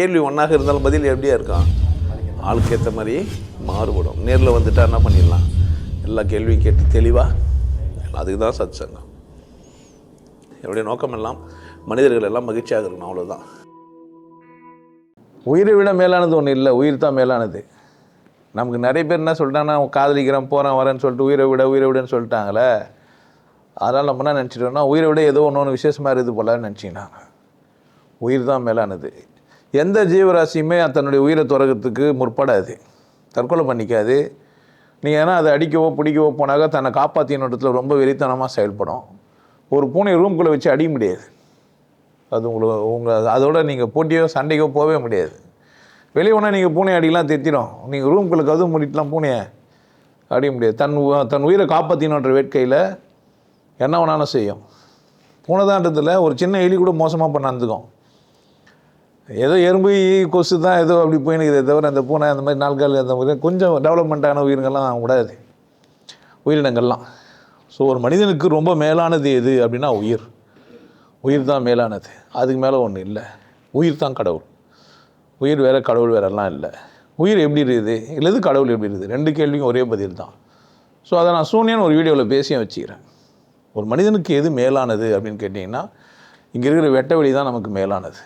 கேள்வி ஒன்றாக இருந்தாலும் பதில் எப்படியா இருக்கான் ஆளுக்கு ஏற்ற மாதிரி மாறுபடும். நேரில் வந்துட்டா என்ன பண்ணிடலாம்? எல்லா கேள்வியும் கேட்டு தெளிவாக அதுக்கு தான் சத் சங்கம் என்னுடைய நோக்கம் எல்லாம் மனிதர்கள் எல்லாம் மகிழ்ச்சியாக இருக்கணும் அவ்வளோதான் உயிரை விட மேலானது ஒன்று இல்லை உயிர் தான் மேலானது. நமக்கு நிறைய பேர் என்ன சொல்லிட்டாங்கன்னா காதலிக்கிறேன் போகிறேன் வரேன்னு சொல்லிட்டு உயிரை விட உயிரை விடன்னு சொல்லிட்டாங்களே. அதனால் நம்ம என்ன நினச்சிட்டோம்னா உயிரை விட ஏதோ ஒன்று ஒன்று விசேஷமாக இருக்குது போலன்னு நினச்சிக்கினாங்க. உயிர் தான் மேலானது. எந்த ஜீவராசியுமே தன்னுடைய உயிரை துறக்கிறதுக்கு முற்படாது. தற்கொலை பண்ணிக்காது. நீ ஏன்னா அதை அடிக்கவோ பிடிக்கவோ போனாக்க தன்னை காப்பாற்றினோட்டத்தில் ரொம்ப வெறித்தனமாக செயல்படும். ஒரு பூனை ரூம்குள்ளே வச்சு அடிக்க முடியாது. அது உங்களுக்கு உங்கள் அதோட நீங்கள் போட்டியோ சண்டைக்கோ போகவே முடியாது. வெளியே ஒன்றா நீங்கள் பூனை அடிக்கலாம் தெத்திடும் நீங்கள் ரூம்குள்ளே கதவு மூடிட்டுலாம் பூனையை அடிக்க முடியாது. தன் தன் உயிரை காப்பாற்றினோன்ற வேட்கையில் என்ன வேணாலும் செய்யும். பூனைதான்றதில் ஒரு சின்ன எலி கூட மோசமாக பண்ண நடந்துக்கும் ஏதோ எறும்பு கொசு தான் ஏதோ அப்படி போயினுக்குதே தவிர அந்த பூனை அந்த மாதிரி நாட்கள் அந்த மாதிரி கொஞ்சம் டெவலப்மெண்ட்டான உயிரினங்கள்லாம் விடாது. உயிரினங்கள்லாம். ஸோ ஒரு மனிதனுக்கு ரொம்ப மேலானது எது அப்படின்னா உயிர். உயிர் தான் மேலானது. அதுக்கு மேலே ஒன்றும் இல்லை. உயிர் தான் கடவுள். உயிர் வேறு கடவுள் வேறெல்லாம் இல்லை. உயிர் எப்படி இருக்குது? இல்லது கடவுள் எப்படி இருக்குது? ரெண்டு கேள்வியும் ஒரே பதில் தான். ஸோ அதை நான் சூன்யன் ஒரு வீடியோவில் பேசியும் வச்சுக்கிறேன். ஒரு மனிதனுக்கு எது மேலானது அப்படின்னு கேட்டிங்கன்னா இங்கே இருக்கிற வெட்ட வெளி தான் நமக்கு மேலானது.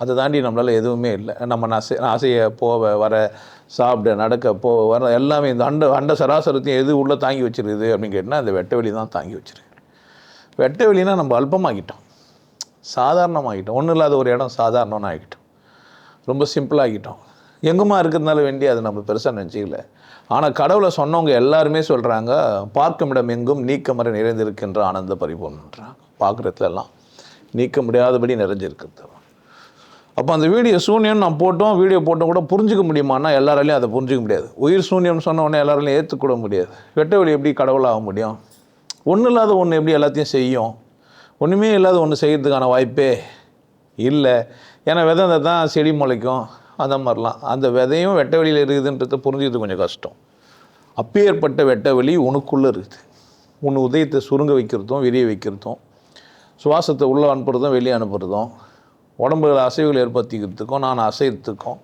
அதை தாண்டி நம்மளால் எதுவுமே இல்லை. நம்ம நசை ஆசையை போக வர சாப்பிட நடக்க போக வர எல்லாமே இந்த அண்ட அண்ட சராசரத்தையும் எது உள்ளே தாங்கி வச்சிருக்குது அப்படின்னு கேட்டிங்கன்னா அந்த வெட்ட வெளி தான் தாங்கி வச்சிருக்கு. வெட்ட வெளினா நம்ம அல்பமாகிட்டோம். சாதாரணமாகிட்டோம். ஒன்றும் இல்லாத ஒரு இடம் சாதாரணம்னு ஆகிட்டோம். ரொம்ப சிம்பிளாகிட்டோம் எங்குமா இருக்கிறதுனால வேண்டி அதை நம்ம பெருசாக நினச்சிக்கல. ஆனால் கடவுளை சொன்னவங்க எல்லாருமே சொல்கிறாங்க பார்க்கும் இடம் எங்கும் நீக்கமர நிறைந்திருக்கின்ற ஆனந்த பரிபூர்ணன்றாங்க. பார்க்குறதுலலாம் நீக்க முடியாதபடி நிறைஞ்சிருக்கிறது. அப்போ அந்த வீடியோ சூன்யம் நான் போட்டோம் வீடியோ போட்டோம் கூட புரிஞ்சுக்க முடியுமானா எல்லாராலையும் அதை புரிஞ்சிக்க முடியாது. உயிர் சூன்யம்னு சொன்ன உடனே எல்லாராலையும் ஏற்றுக்கூட முடியாது. வெட்ட வழி எப்படி கடவுளாக முடியும்? ஒன்றும் இல்லாத ஒன்று எப்படி எல்லாத்தையும் செய்யும்? ஒன்றுமே இல்லாத ஒன்று செய்கிறதுக்கான வாய்ப்பே இல்லை. ஏன்னா விதை தான் செடி முளைக்கும் அந்த மாதிரிலாம். அந்த விதையும் வெட்ட வெளியில் இருக்குதுன்றதை புரிஞ்சுக்கிறது கொஞ்சம் கஷ்டம். அப்பேற்பட்ட வெட்ட வெளி உனக்குள்ளே இருக்குது. உன் உதயத்தை சுருங்க வைக்கிறதும் விரிய வைக்கிறதும் சுவாசத்தை உள்ளே அனுப்புகிறதும் வெளியே அனுப்புகிறதும் உடம்புல அசைவுகள் ஏற்படுத்திக்கிறதுக்கும் நான் அசைகிறதுக்கும்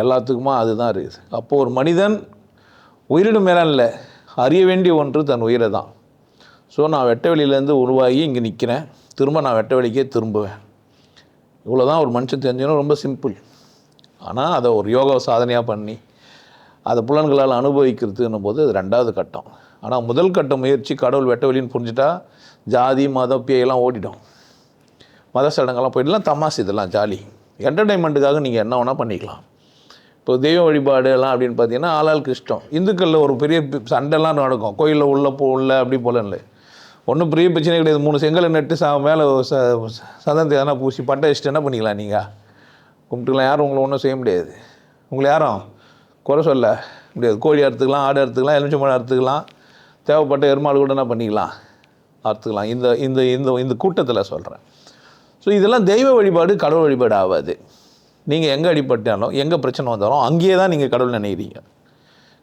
எல்லாத்துக்குமா அதுதான் இருக்குது. அப்போது ஒரு மனிதன் உயிரிடும் மேலே இல்லை அறிய வேண்டிய ஒன்று தன் உயிரை தான். ஸோ நான் வெட்டவெளியிலேருந்து உருவாகி இங்கே நிற்கிறேன் திரும்ப நான் வெட்டவெளிக்கே திரும்புவேன். இவ்வளோ தான் ஒரு மனுஷன் தெரிஞ்சுன்னா ரொம்ப சிம்பிள். ஆனால் அதை ஒரு யோகா சாதனையாக பண்ணி அதை புலன்களால் அனுபவிக்கிறதுன்னும் போது அது ரெண்டாவது கட்டம். ஆனால் முதல் கட்ட முயற்சி கடவுள் வெட்டவெளின்னு புரிஞ்சுட்டா ஜாதி மதம் பேயெல்லாம் ஓடிடும். மத சடங்கெல்லாம் போயிடலாம் தமாஸ் இதெல்லாம் ஜாலி. என்டர்டைன்மெண்ட்டுக்காக நீங்கள் என்ன வேணால் பண்ணிக்கலாம். இப்போ தெய்வ வழிபாடு எல்லாம் அப்படின்னு பார்த்தீங்கன்னா ஆளாளுக்கு இஷ்டம் இந்துக்களில் ஒரு பெரிய சண்டைலாம் நடக்கும். கோயிலில் உள்ளே போ உள்ள அப்படி போல இல்லை. ஒன்றும் பெரிய பிரச்சனை கிடையாது. மூணு செங்கலை நட்டு சா மேலே ச சதந்தி எதனா பூசி பட்டை வச்சுட்டு என்ன பண்ணிக்கலாம் நீங்கள் கும்பிட்டுக்கலாம். யாரும் உங்களை ஒன்றும் செய்ய முடியாது. உங்களை யாரும் குறை சொல்ல முடியாது. கோழி அறுத்துக்கலாம் ஆடு அறுத்துக்கலாம் எலுமிச்சம்பழம் அறுத்துக்கலாம். தேவைப்பட்ட எருமாள் கூட என்ன பண்ணிக்கலாம்? அறுத்துக்கலாம். இந்த இந்த இந்த இந்த கூட்டத்தில் சொல்கிறேன் ஸோ இதெல்லாம் தெய்வ வழிபாடு கடவுள் வழிபாடு ஆகாது நீங்கள் எங்கே அடிபட்டாலும் எங்கே பிரச்சனை வந்தாலும் அங்கேயே தான் நீங்கள் கடவுள் நினைக்கிறீங்க.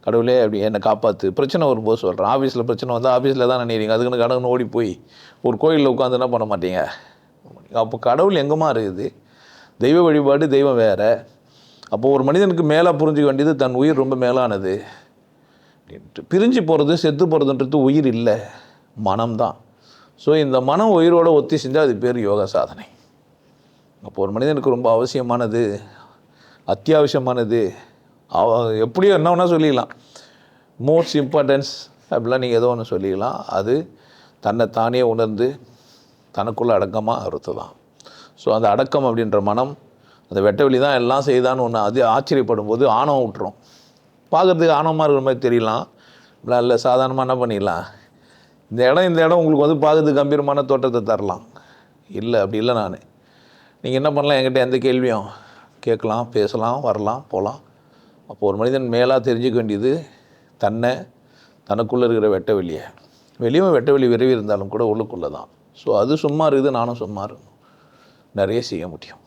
கடவுளே அப்படி என்னை காப்பாற்று பிரச்சனை வரும்போது சொல்கிறேன் ஆஃபீஸில் பிரச்சனை வந்தால் ஆஃபீஸில் தான் நினைக்கிறீங்க. அதுக்குன்னு கடவுள் ஓடி போய் ஒரு கோயிலில் உட்காந்து என்ன பண்ண மாட்டீங்க? அப்போ கடவுள் எங்கேமா இருக்குது? தெய்வ வழிபாடு தெய்வம் வேறு. அப்போது ஒரு மனிதனுக்கு மேலே புரிஞ்சுக்க வேண்டியது தன் உயிர் ரொம்ப மேலானது. அப்படின்ட்டு பிரிஞ்சு போகிறது செத்து போகிறதுன்றது உயிர் இல்லை. மனம்தான். ஸோ இந்த மனம் உயிரோட ஒத்தி செஞ்சால் அது பேர் யோகா சாதனை. அப்போ ஒரு மனிதனுக்கு ரொம்ப அவசியமானது அத்தியாவசியமானது அவ எப்படியோ என்ன வேணால் சொல்லிக்கலாம் மோஸ்ட் இம்பார்ட்டன்ஸ் அப்படிலாம் நீங்கள் ஏதோ ஒன்று சொல்லிக்கலாம் அது தன்னை தானே உணர்ந்து தனக்குள்ள அடக்கமாக அறுத்து தான் ஸோ அந்த அடக்கம் அப்படின்ற மனம் அந்த வெட்ட வெளி தான் எல்லாம் செய்தான்னு ஒன்று அது ஆச்சரியப்படும் போது ஆணவம் விட்டுரும் பார்க்கறதுக்கு ஆணவமாக இருக்கிற மாதிரி தெரியலாம். இல்லை சாதாரணமாக என்ன பண்ணிடலாம்? இந்த இடம் இந்த இடம் உங்களுக்கு வந்து பார்க்கறதுக்கு கம்பீரமான தோற்றத்தை தரலாம். இல்லை அப்படி இல்லை நான். நீங்கள் என்ன பண்ணலாம்? என்கிட்ட எந்த கேள்வியும் கேட்கலாம் பேசலாம் வரலாம் போகலாம். அப்போ ஒரு மனிதன் மேலாக தெரிஞ்சுக்க வேண்டியது தன்னை தனக்குள்ளே இருக்கிற வெட்ட வெளியை. வெளியும் வெட்ட வெளி விரைவி இருந்தாலும் கூட உள்ளுக்குள்ளே தான். ஸோ அது சும்மா இருக்குது நானும் சும்மா இருக்கணும். நிறைய செய்ய முடியும்.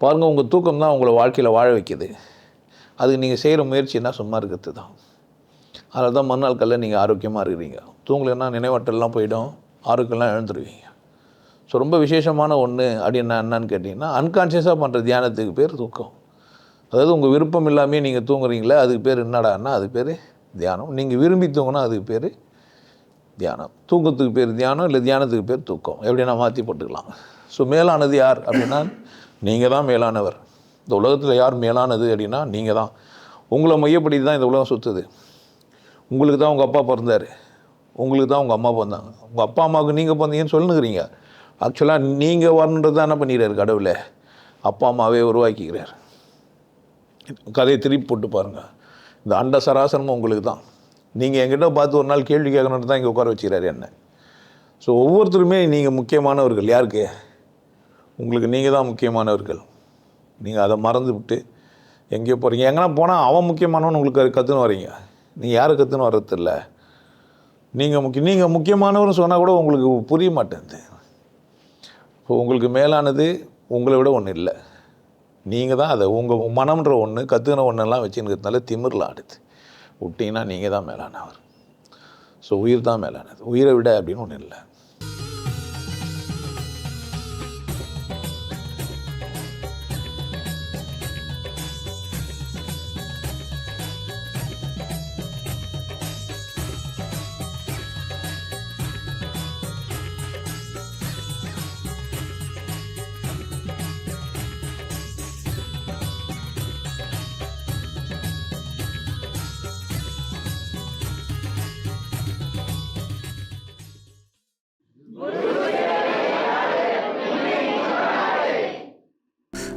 பாருங்கள் உங்கள் தூக்கம் தான் உங்களை வாழ்க்கையில் வாழ வைக்கிது. அதுக்கு நீங்கள் செய்கிற முயற்சின்னா சும்மா இருக்கிறது தான். அதனால தான் மறுநாள் கல்ல நீங்கள் ஆரோக்கியமாக இருக்கிறீங்க. தூங்கலைன்னா நினைவாட்டெல்லாம் போயிடும். ஆரோக்கியம்லாம் எழுந்துருவீங்க ஸோ ரொம்ப விசேஷமான ஒன்று அப்படின்னா என்னன்னு கேட்டிங்கன்னா அன்கான்ஷியஸாக பண்ணுற தியானத்துக்கு பேர் தூக்கம். அதாவது உங்கள் விருப்பம் இல்லாமல் நீங்கள் தூங்குறீங்களே அதுக்கு பேர் என்னடான்னா அது பேர் தியானம். நீங்கள் விரும்பி தூங்கினா அதுக்கு பேர் தியானம். தூக்கத்துக்கு பேர் தியானம் இல்லை தியானத்துக்கு பேர் தூக்கம். எப்படின்னா மாற்றி போட்டுக்கலாம். ஸோ மேலானது யார் அப்படின்னா நீங்கள் தான் மேலானவர். இந்த உலகத்தில் யார் மேலானது அப்படின்னா நீங்கள் தான். உங்களை மையப்படுத்தி தான் இந்த உலகம் சுற்றுது உங்களுக்கு தான் உங்கள் அப்பா பிறந்தார். உங்களுக்கு தான் உங்கள் அம்மா பிறந்தாங்க. உங்கள் அப்பா அம்மாவுக்கு நீங்கள் பிறந்தீங்கன்னு சொல்லுங்கிறீங்க. ஆக்சுவலாக நீங்கள் வரணுன்றது தான் என்ன பண்ணிடுறாரு கடவுளை. அப்பா அம்மாவே உருவாக்கிக்கிறார். கதையை திருப்பி போட்டு பாருங்கள் இந்த அண்ட சராசரமும் உங்களுக்கு தான். நீங்கள் என்கிட்ட பார்த்து ஒரு நாள் கேள்வி கேட்கணுன்ட்டு தான் இங்கே உட்கார வச்சுக்கிறாரு என்ன. ஸோ ஒவ்வொருத்தருமே நீங்கள் முக்கியமானவர்கள் யாருக்கு? உங்களுக்கு நீங்கள் தான் முக்கியமானவர்கள். நீங்கள் அதை மறந்து விட்டு எங்கேயோ போகிறீங்க எங்கன்னா போனால் அவன் முக்கியமானவன் உங்களுக்கு கற்றுன்னு வரீங்க. நீ யாருக்கு கற்றுன்னு வர்றதில்ல நீங்கள் முக்கிய நீங்கள் முக்கியமானவர்னு சொன்னால் கூட உங்களுக்கு புரிய மாட்டேங்குது. இப்போ உங்களுக்கு மேலானது உங்களை விட ஒன்றும் இல்லை. நீங்கள் தான் அதை உங்கள் மனம்ன்ற ஒன்று கற்றுக்கின ஒன்றெல்லாம் வச்சுருக்கிறதுனால திமிரில் ஆடுது. விட்டிங்கன்னா நீங்கள் தான் மேலானவர். ஸோ உயிர் தான் மேலானது. உயிரை விட அப்படின்னு ஒன்றும் இல்லை.